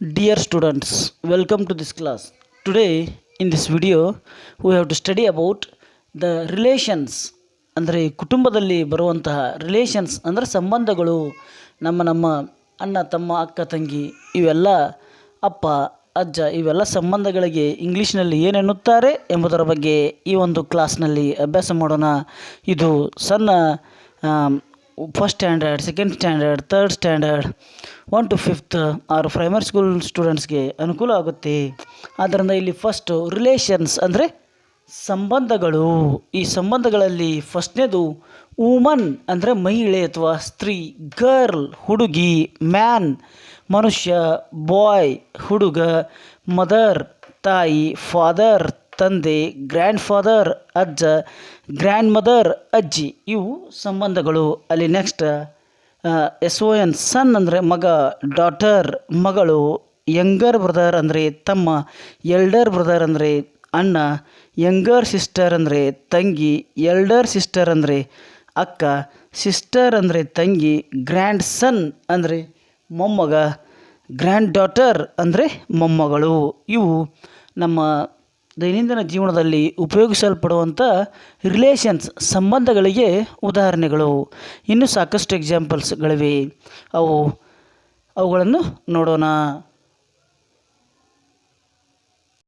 Dear students, welcome to this class. Today, in this video, we have to study about the relations ಅಂದರೆ ಕುಟುಂಬದಲ್ಲಿ ಬರುವಂತಹ relations ಅಂದರೆ ಸಂಬಂಧಗಳು ನಮ್ಮ ನಮ್ಮ ಅಣ್ಣ ತಮ್ಮ ಅಕ್ಕ ತಂಗಿ ಇವೆಲ್ಲ ಅಪ್ಪ ಅಜ್ಜ ಇವೆಲ್ಲ ಸಂಬಂಧಗಳಿಗೆ ಇಂಗ್ಲೀಷ್ನಲ್ಲಿ ಏನೆನ್ನುತ್ತಾರೆ ಎಂಬುದರ ಬಗ್ಗೆ ಈ ಒಂದು ಕ್ಲಾಸ್ನಲ್ಲಿ ಅಭ್ಯಾಸ ಮಾಡೋಣ ಇದು ಸಣ್ಣ first standard second standard third standard one two fifth ಆರು ಪ್ರೈಮರಿ ಸ್ಕೂಲ್ ಸ್ಟೂಡೆಂಟ್ಸ್ಗೆ ಅನುಕೂಲ ಆಗುತ್ತೆ. ಆದ್ದರಿಂದ ಇಲ್ಲಿ ಫಸ್ಟು ರಿಲೇಷನ್ಸ್ ಅಂದರೆ ಸಂಬಂಧಗಳು. ಈ ಸಂಬಂಧಗಳಲ್ಲಿ ಫಸ್ಟ್ನೇದು ವುಮನ್ ಅಂದರೆ ಮಹಿಳೆ ಅಥವಾ ಸ್ತ್ರೀ ಗರ್ಲ್ ಹುಡುಗಿ ಮ್ಯಾನ್ ಮನುಷ್ಯ ಬಾಯ್ ಹುಡುಗ ಮದರ್ ತಾಯಿ ಫಾದರ್ ತಂದೆ ಗ್ರ್ಯಾಂಡ್ ಫಾದರ್ ಅಜ್ಜ ಗ್ರ್ಯಾಂಡ್ ಮದರ್ ಅಜ್ಜಿ ಇವು ಸಂಬಂಧಗಳು. ಅಲ್ಲಿ next S O N son ಅಂದರೆ ಮಗ ಡಾಟರ್ ಮಗಳು ಯಂಗರ್ ಬ್ರದರ್ ಅಂದರೆ ತಮ್ಮ ಎಲ್ಡರ್ ಬ್ರದರ್ ಅಂದರೆ ಅಣ್ಣ ಯಂಗರ್ ಸಿಸ್ಟರ್ ಅಂದರೆ ತಂಗಿ ಎಲ್ಡರ್ ಸಿಸ್ಟರ್ ಅಂದರೆ ಅಕ್ಕ ಸಿಸ್ಟರ್ ಅಂದರೆ ತಂಗಿ ಗ್ರ್ಯಾಂಡ್ ಸನ್ ಅಂದರೆ ಮೊಮ್ಮಗ ಗ್ರ್ಯಾಂಡ್ ಡಾಟರ್ ಅಂದರೆ ಮೊಮ್ಮಗಳು. ಇವು ನಮ್ಮ ದೈನಂದಿನ ಜೀವನದಲ್ಲಿ ಉಪಯೋಗಿಸಲ್ಪಡುವಂಥ ರಿಲೇಷನ್ಸ್ ಸಂಬಂಧಗಳಿಗೆ ಉದಾಹರಣೆಗಳು. ಇನ್ನೂ ಸಾಕಷ್ಟು ಎಕ್ಸಾಂಪಲ್ಸ್ಗಳಿವೆ ಅವು ಅವುಗಳನ್ನು ನೋಡೋಣ.